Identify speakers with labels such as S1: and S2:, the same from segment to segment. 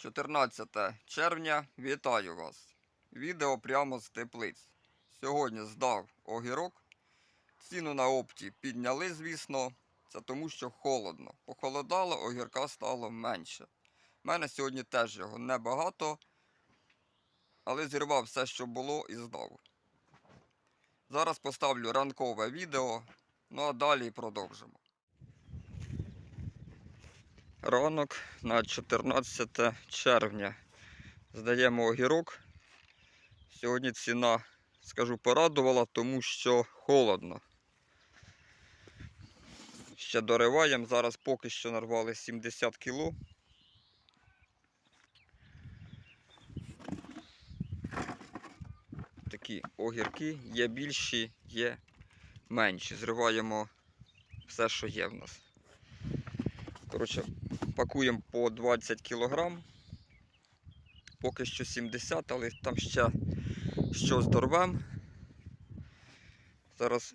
S1: 14 червня, вітаю вас. Відео прямо з теплиць. Сьогодні здав огірок. Ціну на опті підняли, звісно. Це тому, що холодно. Похолодало, огірка стало менше. У мене сьогодні теж його небагато, але зірвав все, що було, і здав. Зараз поставлю ранкове відео, ну а далі продовжимо. Ранок на 14 червня. Здаємо огірок. Сьогодні ціна, скажу, порадувала, тому що холодно. Ще дориваємо. Зараз поки що нарвали 70 кг. Такі огірки є більші, є менші. Зриваємо все, що є в нас. Коротше, пакуємо по 20 кг. Поки що 70, але там ще щось дорвем. Зараз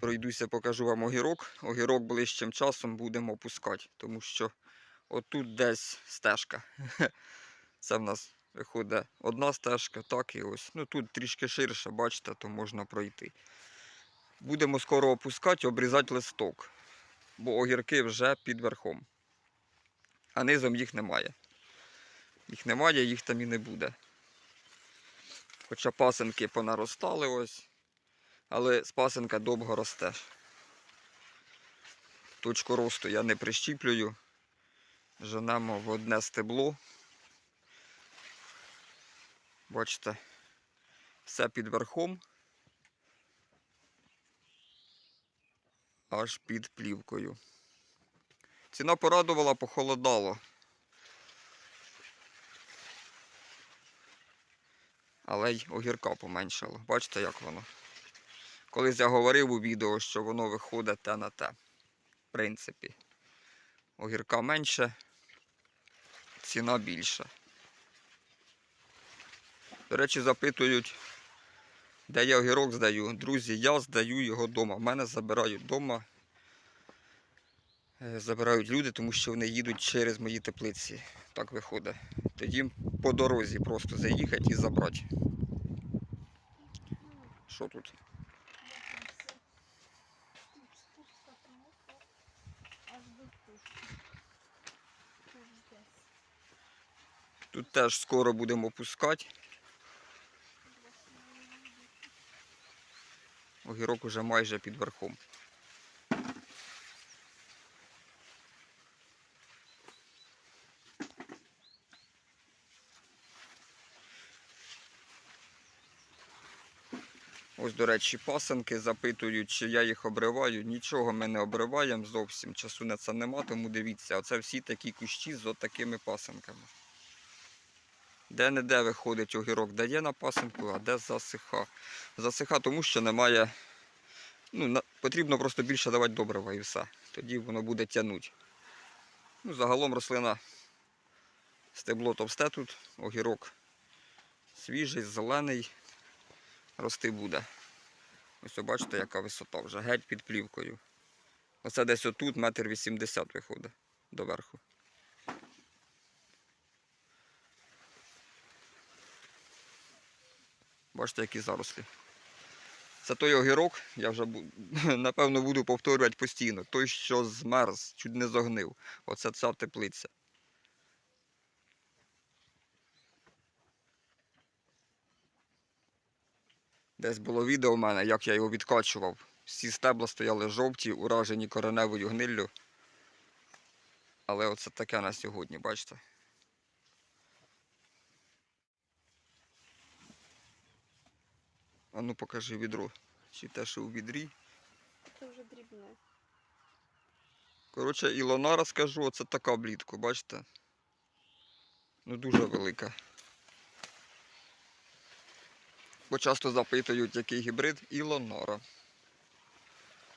S1: пройдуся, покажу вам огірок. Огірок ближчим часом будемо опускати, тому що отут десь стежка. Це в нас виходить одна стежка, так і ось. Ну тут трішки ширше, бачите, то можна пройти. Будемо скоро опускати, обрізати листок, бо огірки вже під верхом а низом їх немає. Їх немає, їх там і не буде. Хоча пасенки понаростали ось, але з пасенка довго росте. Точку росту я не прищіплюю. Женемо в одне стебло. Бачите, все під верхом. Аж під плівкою. Ціна порадувала, похолодало. Але й огірка поменшало. Бачите, як воно? Колись я говорив у відео, що воно виходить те на те. В принципі. Огірка менше, ціна більша. До речі, запитують, де я огірок здаю. Друзі, я здаю його вдома. В мене забирають вдома забирають люди, тому що вони їдуть через мої теплиці. Так виходить. Тоді по дорозі просто заїхати і забрати. Що тут? Тут теж скоро будемо опускати. Огірок уже майже під верхом. Ось, до речі, пасенки запитують, чи я їх обриваю. Нічого ми не обриваємо зовсім. Часу на це нема, тому дивіться, оце всі такі кущі з отакими пасенками. Де-не-де виходить огірок, де є на пасенку, а де засиха. Засиха, тому що немає. Ну, на- потрібно просто більше давати добрива і все. Тоді воно буде тягнути. Ну, загалом рослина стебло товсте тут, огірок свіжий, зелений, рости буде. Ось ви бачите, яка висота вже геть під плівкою. Оце десь отут метр вісімдесят виходить до верху. Бачите, які зарослі. Це той огірок, я вже напевно буду повторювати постійно. Той, що змерз, чуть не загнив. Оце ця теплиця. Десь було відео в мене, як я його відкачував. Всі стебла стояли жовті, уражені кореневою гниллю. Але оце таке на сьогодні, бачите. А ну покажи відро. Чи те, що у відрі.
S2: Це вже дрібне.
S1: Коротше, Ілона розкажу, оце така влітку, бачите? Ну дуже велика. Бо часто запитують, який гібрид Ілонора.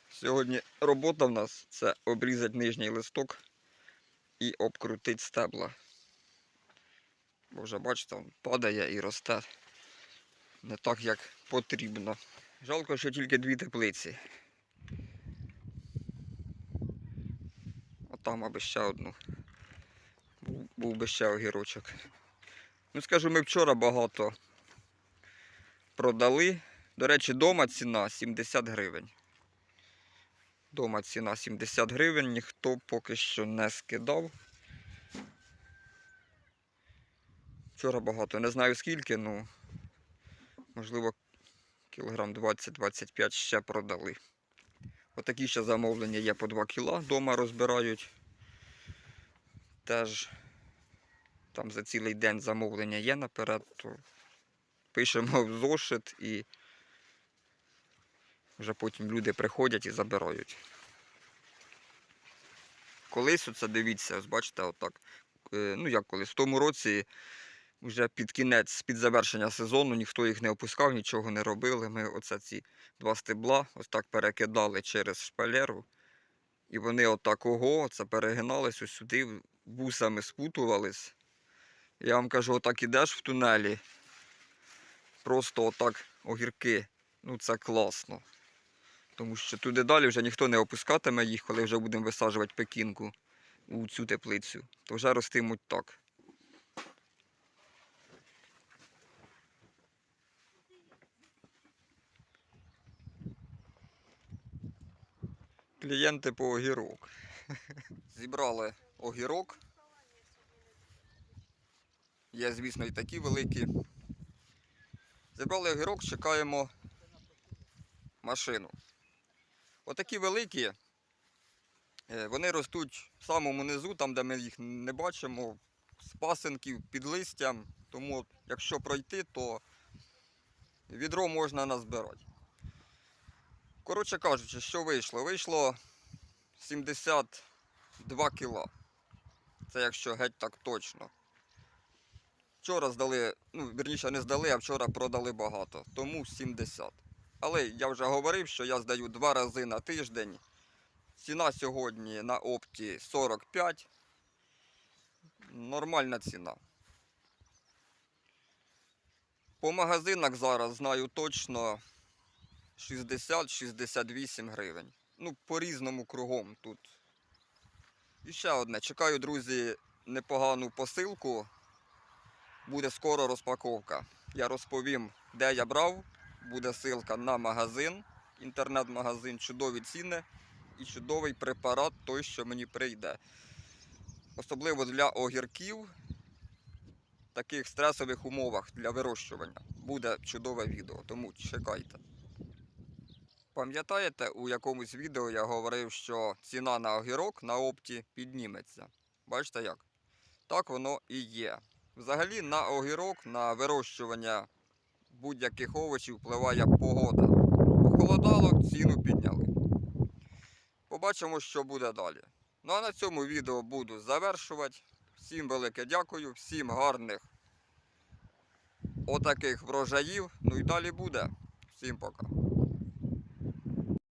S1: Сьогодні робота в нас це обрізати нижній листок і обкрутити стебла. Бо вже бачите, він падає і росте не так, як потрібно. Жалко, що тільки дві теплиці. Отам аби ще одну. був би ще огірочок. Ну, скажу, ми вчора багато продали. До речі, дома ціна 70 гривень. Дома ціна 70 гривень, ніхто поки що не скидав. Вчора багато, не знаю скільки, ну можливо кілограм 20-25 ще продали. Отакі ще замовлення є по 2 кіла, дома розбирають. Теж там за цілий день замовлення є наперед, то пишемо в зошит і вже потім люди приходять і забирають. Колись оце дивіться, ось бачите, отак. е, Ну як колись, в тому році вже під кінець, під завершення сезону, ніхто їх не опускав, нічого не робили. Ми оце ці два стебла ось так перекидали через шпалеру. І вони отак ого, це перегинались ось сюди, вусами спутувались. Я вам кажу, отак ідеш в тунелі. Просто отак огірки. Ну це класно. Тому що туди далі вже ніхто не опускатиме їх, коли вже будемо висаджувати пекінку у цю теплицю. То вже ростимуть так. Клієнти по огірок. Зібрали огірок. Є, звісно, і такі великі. Зібрали огірок, чекаємо машину. Отакі великі. е, Вони ростуть в самому низу, там, де ми їх не бачимо, з пасинків під листям. Тому якщо пройти, то відро можна назбирати. Коротше кажучи, що вийшло? Вийшло 72 кіла. Це якщо геть так точно. Вчора здали, ну, вірніше не здали, а вчора продали багато, тому 70. Але я вже говорив, що я здаю два рази на тиждень. Ціна сьогодні на опті 45. Нормальна ціна. По магазинах зараз знаю точно 60-68 гривень. Ну, по-різному кругом тут. І ще одне. Чекаю, друзі, непогану посилку. Буде скоро розпаковка. Я розповім, де я брав. Буде ссылка на магазин, інтернет-магазин, чудові ціни і чудовий препарат, той, що мені прийде. Особливо для огірків в таких стресових умовах для вирощування. Буде чудове відео, тому чекайте. Пам'ятаєте, у якомусь відео я говорив, що ціна на огірок на опті підніметься. Бачите як? Так воно і є. Взагалі на огірок, на вирощування будь-яких овочів впливає погода. Похолодало, ціну підняли. Побачимо, що буде далі. Ну а на цьому відео буду завершувати. Всім велике дякую, всім гарних отаких врожаїв. Ну і далі буде. Всім пока.